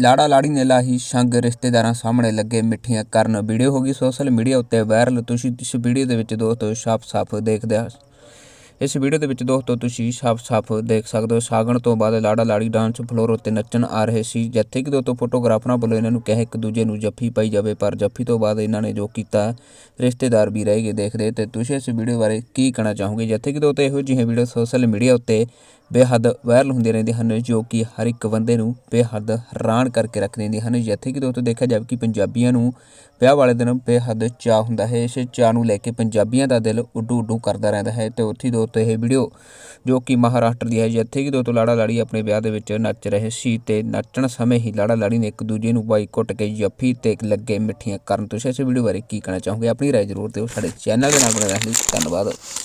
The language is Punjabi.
ਲਾੜਾ ਲਾੜੀ ਨੇ ਲਾਹੀ ਸੰਗ ਰਿਸ਼ਤੇਦਾਰਾਂ ਸਾਹਮਣੇ ਲੱਗੇ ਮਿੱਠੀਆਂ ਕਰਨ। ਵੀਡੀਓ ਹੋ ਗਈ ਸੋਸ਼ਲ ਮੀਡੀਆ ਉੱਤੇ ਵਾਇਰਲ। ਤੁਸੀਂ ਇਸ ਵੀਡੀਓ ਦੇ ਵਿੱਚ ਦੋਸਤੋ ਸਾਫ਼-ਸਾਫ਼ ਦੇਖਦੇ ਆ। ਇਸ ਵੀਡੀਓ ਦੇ ਵਿੱਚ ਦੋਸਤੋ ਤੁਸੀਂ ਸਾਫ਼-ਸਾਫ਼ ਦੇਖ ਸਕਦੇ ਹੋ। ਸਾਗਣ ਤੋਂ ਬਾਅਦ ਲਾੜਾ ਲਾੜੀ ਡਾਂਸ ਫਲੋਰ ਉੱਤੇ ਨੱਚਣ ਆ ਰਹੇ ਸੀ। ਜਿੱਥੇ ਕਿ ਦੋਸਤੋ ਫੋਟੋਗ੍ਰਾਫਰਾਂ ਵੱਲੋਂ ਇਹਨਾਂ ਨੂੰ ਕਿਹਾ ਇੱਕ ਦੂਜੇ ਨੂੰ ਜੱਫੀ ਪਾਈ ਜਾਵੇ, ਪਰ ਜੱਫੀ ਤੋਂ ਬਾਅਦ ਇਹਨਾਂ ਨੇ ਜੋ ਕੀਤਾ, ਰਿਸ਼ਤੇਦਾਰ ਵੀ ਰਹਿ ਗਏ ਦੇਖਦੇ। ਤੇ ਤੁਸੀਂ ਇਸ ਵੀਡੀਓ ਬਾਰੇ ਕੀ ਕਹਿਣਾ ਚਾਹੋਗੇ? ਜਿੱਥੇ ਕਿ ਦੋਸਤੋ ਇਹੋ ਜਿਹੇ ਵੀਡੀਓ ਸੋਸ਼ਲ ਮੀਡੀਆ ਉੱਤੇ ਬੇਹੱਦ ਵਾਇਰਲ ਹੁੰਦੇ ਰਹਿੰਦੇ ਹਨ, ਜੋ ਕਿ ਹਰ ਇੱਕ ਬੰਦੇ ਨੂੰ ਬੇਹੱਦ ਹੈਰਾਨ ਕਰਕੇ ਰੱਖ ਦਿੰਦੇ ਹਨ। ਜਿੱਥੇ ਕਿ ਦੋਸਤੋ ਦੇਖਿਆ ਜਾਵੇ ਕਿ ਪੰਜਾਬੀਆਂ ਨੂੰ ਵਿਆਹ ਵਾਲੇ ਦਿਨ ਬੇਹੱਦ ਚਾਅ ਹੁੰਦਾ ਹੈ। ਇਸ ਚਾਹ ਨੂੰ ਲੈ ਕੇ ਪੰਜਾਬੀਆਂ ਦਾ ਦਿਲ ਉੱਡੂ ਉੱਡੂ ਕਰਦਾ ਰਹਿੰਦਾ ਹੈ ਤੇ ਉੱਥੇ ਦੋਸਤੋ ਇਹ ਵੀਡੀਓ ਜੋ ਕਿ ਮਹਾਰਾਸ਼ਟਰ ਦੀ ਹੈ, ਜਿੱਥੇ ਕਿ ਦੋਸਤੋ ਲਾੜਾ ਲਾੜੀ ਆਪਣੇ ਵਿਆਹ ਦੇ ਵਿੱਚ ਨੱਚ ਰਹੇ ਸੀ ਤੇ ਨੱਚਣ ਸਮੇਂ ਹੀ ਲਾੜਾ ਲਾੜੀ ਨੇ ਇੱਕ ਦੂਜੇ ਨੂੰ ਬਾਈ ਕੁੱਟ ਕੇ ਜੱਫੀ ਤੇ ਲੱਗੇ ਮਿੱਠੀਆਂ ਕਰਨ ਤੁਸੀਂ ਇਸ ਵੀਡੀਓ ਬਾਰੇ ਕੀ ਕਹਿਣਾ ਚਾਹੋਗੇ? ਆਪਣੀ ਰਾਏ ਜ਼ਰੂਰ ਦਿਓ, ਸਾਡੇ ਚੈਨਲ ਦੇ ਨਾਲ ਬਣੇ ਰਹਿਣ ਲਈ ਧੰਨਵਾਦ।